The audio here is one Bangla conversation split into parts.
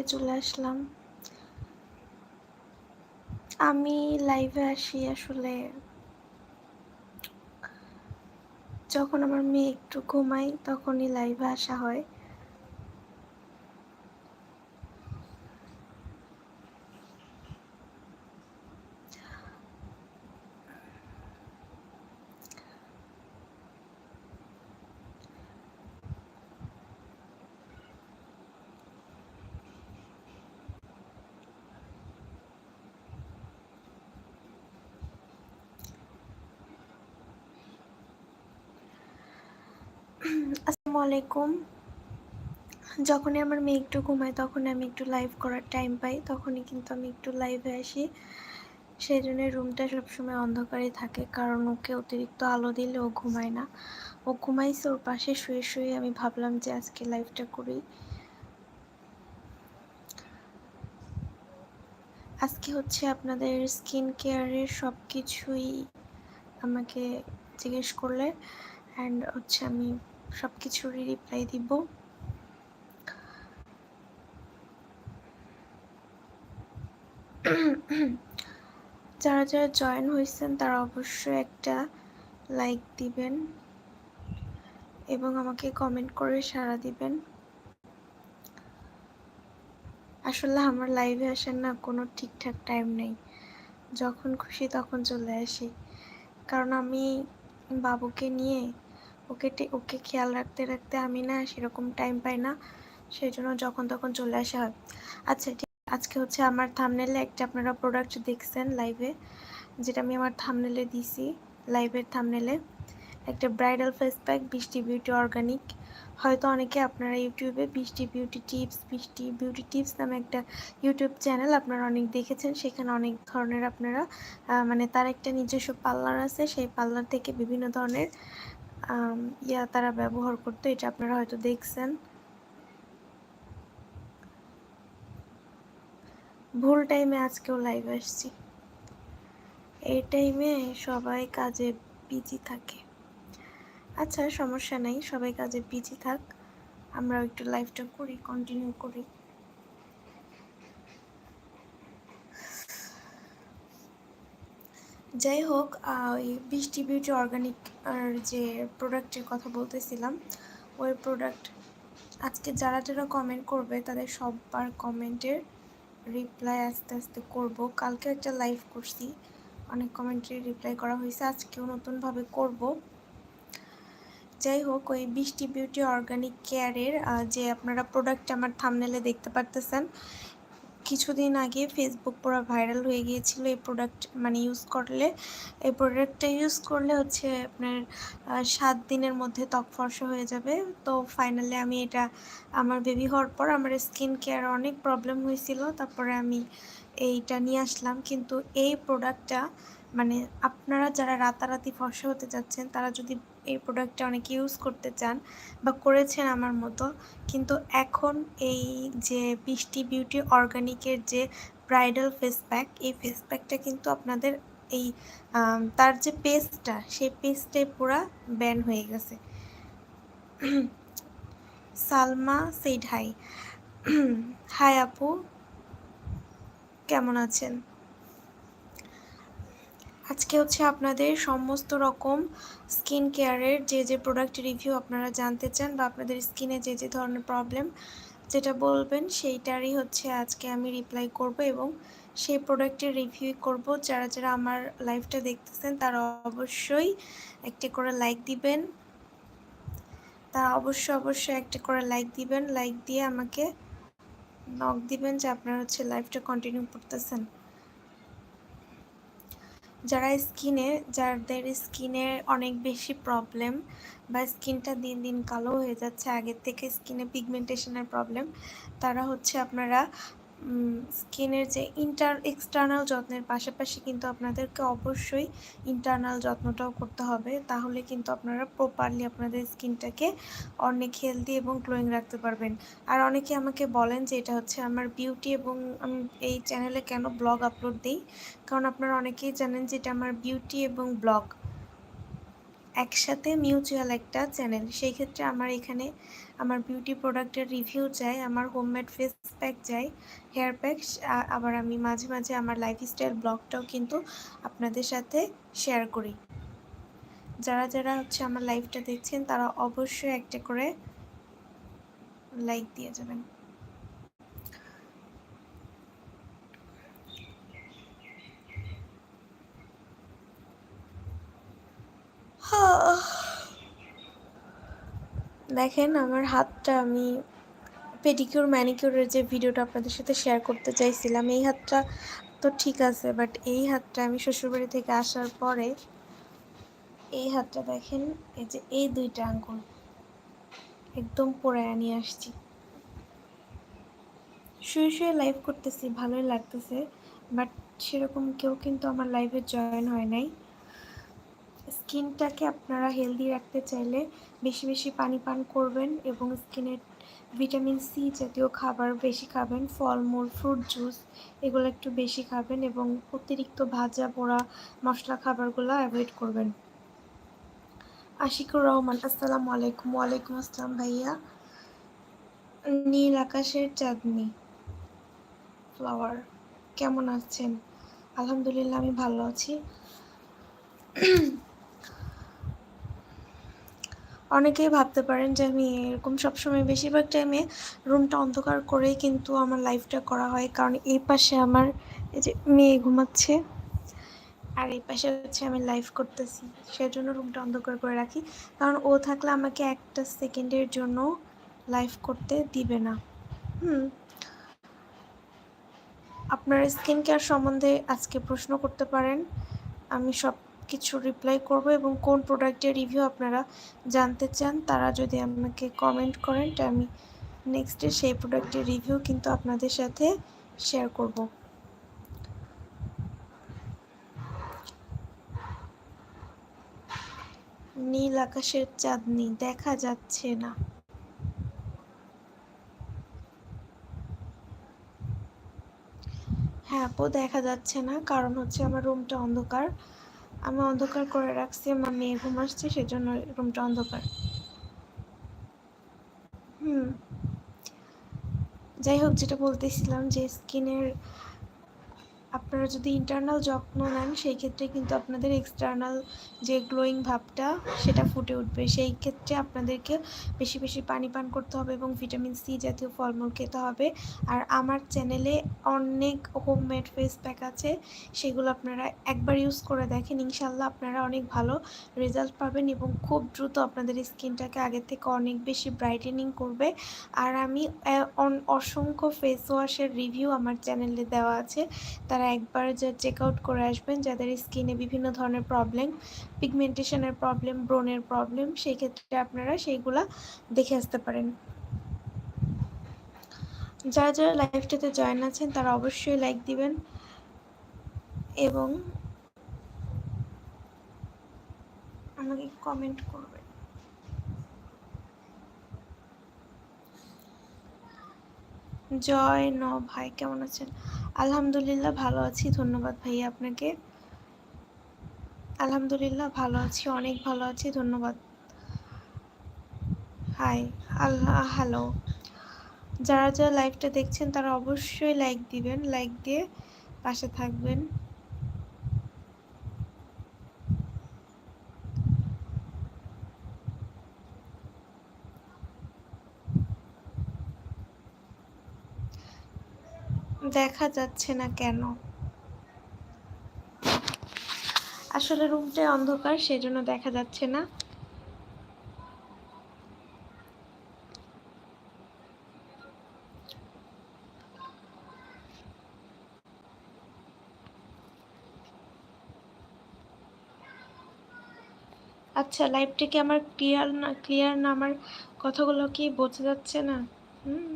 লাইভে চলে আসলাম। আমি লাইভে আসি আসলে যখন আমার মেয়ে একটু ঘুমাই তখনই লাইভে আসা হয়। আসসালামু আলাইকুম যখনই আমার মেয়ে একটু ঘুমায় তখন আমি একটু লাইভ করার টাইম পাই। তখনই কিন্তু আমি একটু লাইভে আসি। সেই জন্য রুমটা সবসময় অন্ধকারে থাকে, কারণ ওকে অতিরিক্ত আলো দিলে ও ঘুমায় না। ও ঘুমাইছে, ওর পাশে শুয়ে শুয়ে আমি ভাবলাম যে আজকে লাইভটা করি। আজকে হচ্ছে আপনাদের স্কিন কেয়ারের সব কিছুই আমাকে জিজ্ঞেস করলে অ্যান্ড হচ্ছে আমি সব কিছুরই রিপ্লাই দিব। যারা যারা জয়েন হয়েছেন, তারা অবশ্যই একটা লাইক দিবেন এবং আমাকে কমেন্ট করে সাড়া দিবেন। আসলে আমার লাইভে আসার না কোনো ঠিকঠাক টাইম নেই। যখন খুশি তখন চলে আসি। কারণ আমি বাবুকে নিয়ে ওকে ওকে খেয়াল রাখতে রাখতে আমি না সেরকম টাইম পাই না। সেই জন্য যখন তখন চলে আসা হয়। আচ্ছা ঠিক আজকে হচ্ছে আমার থামনেলে একটা আপনারা প্রোডাক্ট দেখছেন লাইভে যেটা আমি আমার থামনেলে দিছি লাইভের থামনেলে একটা bridal face pack Brishti beauty organic হয়তো অনেকে আপনারা ইউটিউবে Brishti beauty tips Brishti beauty tips নামে একটা ইউটিউব চ্যানেল আপনারা অনেক দেখেছেন, সেখানে অনেক ধরনের আপনারা মানে তার একটা নিজস্ব পার্লার আছে, সেই পার্লার থেকে বিভিন্ন ধরনের ইয়া তারা ব্যবহার করতো, এটা আপনারা হয়তো দেখছেন। ভুল টাইমে আজকেও লাইভ আসছি। এই টাইমে সবাই কাজে বিজি থাকে। আচ্ছা সমস্যা নাই, সবাই কাজে বিজি থাক। আমরাও একটু লাইভটা করি কন্টিনিউ করি। যাই হোক ওই বৃষ্টি বিউটি অর্গানিক আর যে প্রোডাক্টের কথা বলতেছিলাম, ওই প্রোডাক্ট আজকে যারা যারা কমেন্ট করবে, তাদের সববার কমেন্টের রিপ্লাই আস্তে আস্তে করব। কালকে একটা লাইভ করছি, অনেক কমেন্টের রিপ্লাই করা হয়েছে, আজকেও নতুনভাবে করব। যাই হোক ওই বৃষ্টি বিউটি অর্গানিক কেয়ারের যে আপনারা প্রোডাক্ট আমার থামনেলে দেখতে পারতেছেন কিছুদিন আগে ফেসবুক পুরো ভাইরাল হয়ে গিয়েছিল এই প্রোডাক্ট মানে ইউজ করলে। এই প্রোডাক্টটা ইউজ করলে হচ্ছে আপনার সাত দিনের মধ্যে ত্বক ফর্সা হয়ে যাবে। তো ফাইনালি আমি এটা আমার বেবি হওয়ার পর আমার স্কিন কেয়ার অনেক প্রবলেম হয়েছিল। তারপরে আমি এইটা নিয়ে আসলাম। কিন্তু এই প্রোডাক্টটা মানে আপনারা যারা রাতারাতি ফর্সা হতে যাচ্ছেন, তারা যদি এই প্রোডাক্টটা অনেকে ইউজ করতে চান বা করেছেন আমার মতো। কিন্তু এখন এই যে বৃষ্টি বিউটি অর্গানিকের যে ব্রাইডাল ফেস প্যাক এই ফেস প্যাকটা কিন্তু আপনাদের এই তার যে পেস্টটা সেই পেস্টে পুরা ব্যান হয়ে গেছে। সালমা সেইড হাই হাই আপু, কেমন আছেন? আজকে হচ্ছে আপনাদের সমস্ত রকম স্কিন কেয়ারের যে যে প্রোডাক্ট রিভিউ আপনারা জানতে চান বা আপনাদের স্কিনে যে যে ধরনের প্রবলেম যেটা বলবেন, সেইটারই হচ্ছে আজকে আমি রিপ্লাই করব এবং সেই প্রোডাক্টের রিভিউ করব। যারা যারা আমার লাইভটা দেখতেছেন, তারা অবশ্যই একটি করে লাইক দিবেন। তা অবশ্যই অবশ্যই একটা করে লাইক দিবেন। লাইক দিয়ে আমাকে নক দিবেন যে আপনারা হচ্ছে লাইভটা কন্টিনিউ করতেছেন। যারা স্কিনে, যাদের স্কিনে অনেক বেশি প্রবলেম বা স্কিনটা দিন দিন কালো হয়ে যাচ্ছে, আগের থেকে স্কিনে পিগমেন্টেশনের প্রবলেম তারা হচ্ছে আপনারা স্কিনের যে ইন্টার, এক্সটার্নাল যত্নের পাশাপাশি কিন্তু আপনাদেরকে অবশ্যই ইন্টারনাল যত্নটাও করতে হবে। তাহলে কিন্তু আপনারা প্রপারলি আপনাদের স্কিনটাকে অনেক হেলদি এবং গ্লোয়িং রাখতে পারবেন। আর অনেকে আমাকে বলেন যে এটা হচ্ছে আমার বিউটি এবং আমি এই চ্যানেলে কেন ব্লগ আপলোড দিই? কারণ আপনারা অনেকেই জানেন যে এটা আমার বিউটি এবং ব্লগ একসাথে মিউচুয়াল একটা চ্যানেল সেই ক্ষেত্রে আমার এখানে আমার বিউটি প্রোডাক্টের রিভিউ চাই, আমার হোমমেড ফেস প্যাক চাই হেয়ার প্যাক আবার আমি মাঝে মাঝে আমার লাইফস্টাইল ব্লগটাও কিন্তু আপনাদের সাথে শেয়ার করি। যারা যারা হচ্ছে আমার লাইফটা দেখছেন, তারা অবশ্যই একটা করে লাইক দিয়ে যাবেন। দেখেন, আমার হাতটা আমি পেডিকিউর ম্যানিকিউরের যে ভিডিওটা আপনাদের সাথে শেয়ার করতে চাইছিলাম, এই হাতটা তো ঠিক আছে বাট এই হাতটা আমি শ্বশুরবাড়ি থেকে আসার পরে, এই হাতটা দেখেন, এই যে এই দুইটা আঙ্গুল একদম পোড়ায় নিয়ে আসছি। শুয়ে শুয়ে লাইভ করতেছি, ভালোই লাগতেছে বাট সেরকম কেউ কিন্তু আমার লাইভে জয়েন হয় নাই। স্কিনটাকে আপনারা হেলদি রাখতে চাইলে বেশি বেশি পানি পান করবেন এবং স্কিনের ভিটামিন সি জাতীয় খাবার বেশি খাবেন, ফলমূল ফ্রুট জুস এগুলো একটু বেশি খাবেন এবং অতিরিক্ত ভাজা, পোড়া মশলা খাবারগুলো অ্যাভয়েড করবেন। আশিকুর রহমান, আসসালামু আলাইকুম। ওয়ালাইকুম আসসালাম ভাইয়া। নীল আকাশের চাঁদনি ফ্লাওয়ার কেমন আছেন? আলহামদুলিল্লাহ, আমি ভালো আছি। অনেকেই ভাবতে পারেন যে আমি এরকম সবসময় বেশিরভাগ টাইমে রুমটা অন্ধকার করেই কিন্তু আমার লাইফটা করা হয়। কারণ এই পাশে আমার এই যে মেয়ে ঘুমাচ্ছে আর এই পাশে হচ্ছে আমি লাইভ করতেছি। সেজন্য রুমটা অন্ধকার করে রাখি। কারণ ও থাকলে আমাকে একটা সেকেন্ডের জন্য লাইভ করতে দিবে না। হুম। আপনার স্কিন কেয়ার সম্বন্ধে আজকে প্রশ্ন করতে পারেন। আমি সব কিছু রিপ্লাই করব এবং কোন প্রোডাক্টের রিভিউ আপনারা জানতে চান, তারা যদি আমাকে কমেন্ট করেন আমি নেক্সটে সেই প্রোডাক্টের রিভিউ কিন্তু আপনাদের সাথে শেয়ার করব। নীল আকাশের চাঁদনি, দেখা যাচ্ছে না। হ্যাঁ আপু, দেখা যাচ্ছে না, কারণ হচ্ছে আমার রুমটা অন্ধকার। আমি অন্ধকার করে রাখছি, আমার মেয়ে ঘুম আসছে, সেজন্য রুমটা অন্ধকার। হুম। যাই হোক, যেটা বলতেছিলাম যে স্কিনের আপনারা যদি ইন্টারনাল যত্ন নেন, সেই ক্ষেত্রে কিন্তু আপনাদের এক্সটার্নাল যে গ্লোয়িং ভাবটা, সেটা ফুটে উঠবে। সেই ক্ষেত্রে আপনাদেরকে বেশি বেশি পানি পান করতে হবে এবং ভিটামিন সি জাতীয় ফলমূল খেতে হবে। আর আমার চ্যানেলে অনেক হোমমেড ফেস প্যাক আছে, সেগুলো আপনারা একবার ইউজ করে দেখেন। ইনশাল্লাহ আপনারা অনেক ভালো রেজাল্ট পাবেন এবং খুব দ্রুত আপনাদের স্কিনটাকে আগের থেকে অনেক বেশি ব্রাইটেনিং করবে। আর আমি অসংখ্য ফেস ওয়াশের রিভিউ আমার চ্যানেলে দেওয়া আছে। তার তারা একবার যা চেক আউট করে আসবেন, যাদের স্কিনে বিভিন্ন ধরনের প্রবলেম পিগমেন্টেশনের প্রবলেম ব্রনের প্রবলেম সেই ক্ষেত্রে আপনারা সেইগুলা দেখে আসতে পারেন। যারা যারা লাইভটাতে জয়েন আছেন, তারা অবশ্যই লাইক দিবেন এবং আমাকে কমেন্ট করবেন। জয় ন ভাই, কেমন আছেন? আলহামদুলিল্লাহ ভালো আছি, ধন্যবাদ ভাইয়া আপনাকে। আলহামদুলিল্লাহ ভালো আছি, অনেক ভালো আছি, ধন্যবাদ। হাই আল্লাহ হ্যালো যারা যারা লাইভটা দেখছেন তারা অবশ্যই লাইক দিবেন লাইক দিয়ে পাশে থাকবেন। দেখা যাচ্ছে না কেন? আসলে রুমটাই অন্ধকার, সেজন্য দেখা যাচ্ছে না। আচ্ছা লাইভটা কি আমার ক্লিয়ার না ক্লিয়ার না? আমার কথাগুলো কি বোঝা যাচ্ছে না? হুম।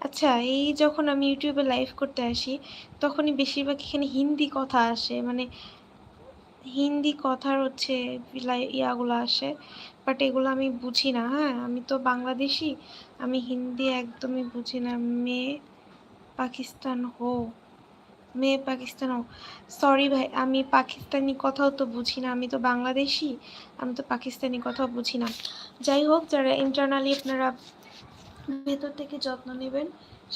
আচ্ছা এই যখন আমি ইউটিউবে লাইভ করতে আসি, তখনই বেশিরভাগ এখানে হিন্দি কথা আসে। মানে হিন্দি কথার হচ্ছে ইয়াগুলো আসে বাট এগুলো আমি বুঝি না। হ্যাঁ আমি তো বাংলাদেশি, আমি হিন্দি একদমই বুঝি না। মেয়ে পাকিস্তান হো মেয়ে পাকিস্তান হো। সরি ভাই, আমি পাকিস্তানি কথাও তো বুঝি না। আমি তো বাংলাদেশি, আমি তো পাকিস্তানি কথাও বুঝি না। যাই হোক, যারা ইন্টারনালি আপনারা ভেতর থেকে যত্ন নেবেন,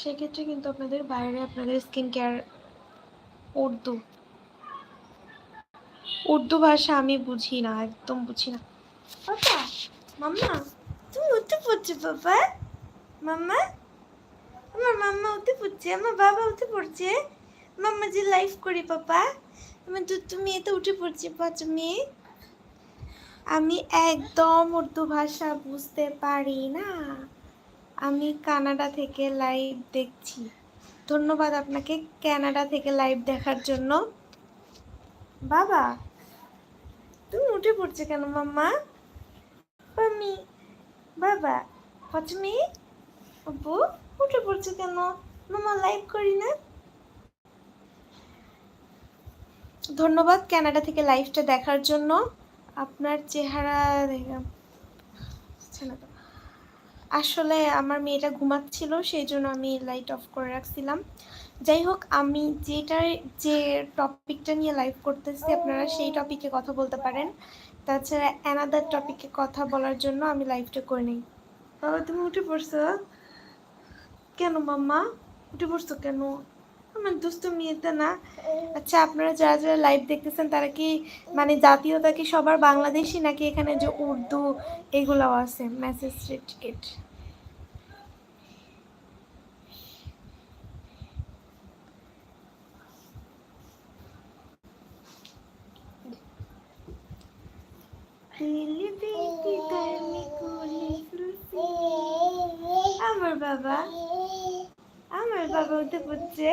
সেক্ষেত্রে কিন্তু আপনাদের বাইরে আপনাদের স্কিন কেয়ার উর্দু। উর্দু ভাষা আমি বুঝি না, একদম বুঝি না। বাবা মাম্মা, তুমি উঠে পড়ছো বাবা মাম্মা, আমার মাম্মা উঠে পড়ছে, আমার বাবা পড়ছে। মাম্মা যে লাইফ করি পাপা। আমার দুটো মেয়ে তো উঠে পড়ছে, পাঁচ মেয়ে আমি একদম উর্দু ভাষা বুঝতে পারি না। আমি কানাডা থেকে লাইভ দেখছি। ধন্যবাদ আপনাকে কানাডা থেকে লাইভ দেখার জন্য। বাবা, তুমি উঠে পড়ছে কেন মাম্মা? মাম্মি বাবা, পচমি আব্বু উঠে পড়ছে কেন? মামা লাইভ করি না। ধন্যবাদ কানাডা থেকে লাইভটা দেখার জন্য। আপনার চেহারা দেখা। আসলে আমার মেয়েটা ঘুমাচ্ছিল সেই জন্য আমি লাইট অফ করে রাখছিলাম। যাই হোক আমি যেটা যে টপিকটা নিয়ে লাইভ করতেছি আপনারা সেই টপিকে কথা বলতে পারেন। তাছাড়া অ্যানাদার টপিকে কথা বলার জন্য আমি লাইভটা করে নিই। বাবা তুমি উঠে পড়ছো? কেন মাম্মা? উঠে পড়ছো কেন? আমার দুস্থ মেয়েটা না। আচ্ছা আপনারা যারা যারা লাইভ দেখতেছেন তারা কি মানে জাতীয়তা কি সবার বাংলাদেশি নাকি এখানে যে উর্দু এগুলাও আছে? মেসেজ টিকেট আমার বাবা আমার বাবা উঠে পড়ছে।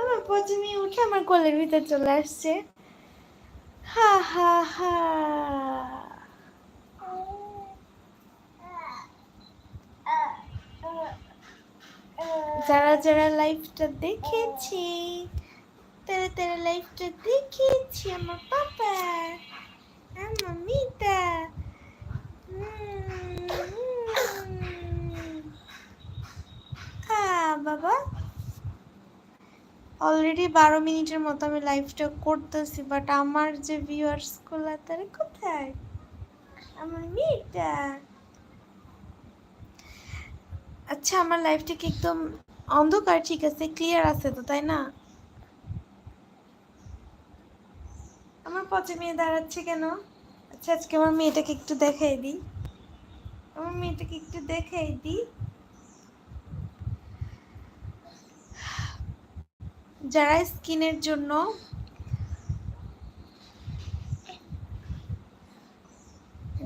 আমার পচমি উঠে আমার কোলের ভিতর চলে আসছে। হা হা হা। যারা যারা লাইফটা দেখেছি, তারা তারা লাইফটা দেখেছি আমার পাপা আমার মিতা হ্যাঁ বাবা. অলরেডি বারো মিনিটের মতো আমি লাইভটা করতেছি বাট আমার যে ভিউয়ার্সগুলো, তারা কোথায়? আমার মেয়েটা। আচ্ছা আমার লাইফটা কি একদম অন্ধকার? ঠিক আছে ক্লিয়ার আছে তো, তাই না? আমার পচে মেয়ে দাঁড়াচ্ছে কেন? আচ্ছা আজকে আমার মেয়েটাকে একটু দেখাই দিই। আমার মেয়েটাকে একটু দেখাই দিই। যারা স্কিনের জন্য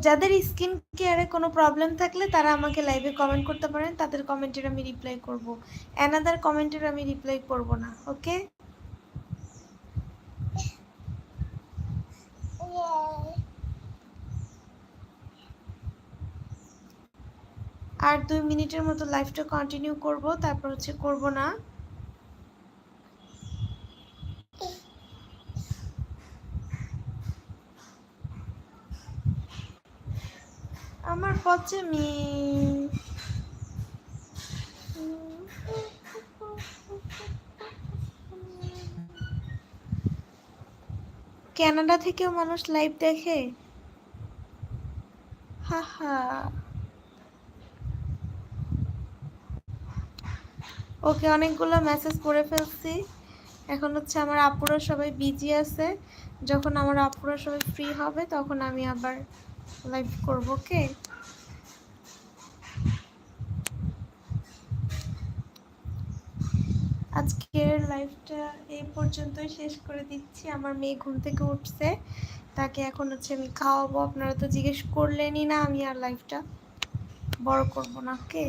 যাদের স্কিন কেয়ারে কোনো প্রবলেম থাকলে তারা আমাকে লাইভে কমেন্ট করতে পারেন। তাদের কমেন্টের আমি রিপ্লাই করব। অ্যানাদার কমেন্টের আমি রিপ্লাই করব না ওকে আর দুই মিনিটের মতো লাইভটা কন্টিনিউ করব, তারপর হচ্ছে করব না। আমার পচে মেয়ে। কানাডা থেকেও মানুষ লাইভ দেখে? হা হা। ওকে অনেকগুলো মেসেজ করে ফেলছি। এখন হচ্ছে আমার আপুরা সবাই বিজি আছে। যখন আমার আপুরা সবাই ফ্রি হবে, তখন আমি আবার লাইভ করব, ওকে? আজকের লাইভটা এই পর্যন্তই শেষ করে দিচ্ছি। আমার মেয়ে ঘুম থেকে উঠছে। তাকে এখন হচ্ছে আমি খাওয়াবো। আপনারা তো জিজ্ঞেস করলেনই না, আমি আর লাইভটা বড় করব না, ওকে?